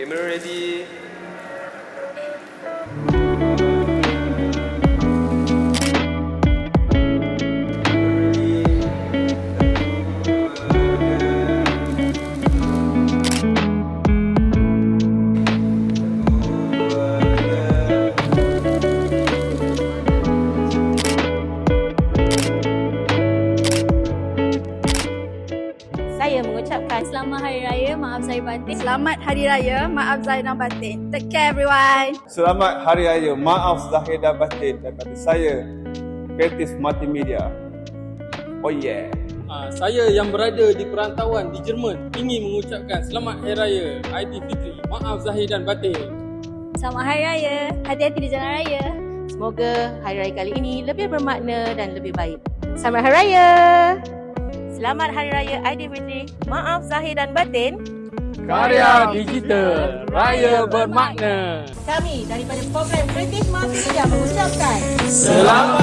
Camera ready. Saya mengucapkan selamat hari raya, maaf saya batin. Selamat Hari Raya, maaf Zahir dan Batin. Take care everyone. Selamat Hari Raya. Maaf Zahir dan Batin daripada saya, Kreatif Multimedia. Oh yeah. Ah, saya yang berada di perantauan di Jerman ingin mengucapkan selamat hari raya Aidilfitri. Maaf zahir dan batin. Selamat hari raya, hati-hati di jalan raya. Semoga hari raya kali ini lebih bermakna dan lebih baik. Selamat hari raya. Selamat hari raya Aidilfitri. Maaf zahir dan batin. Karya digital, raya bermakna. Kami daripada program Kreatif Multimedia mengucapkan Selamat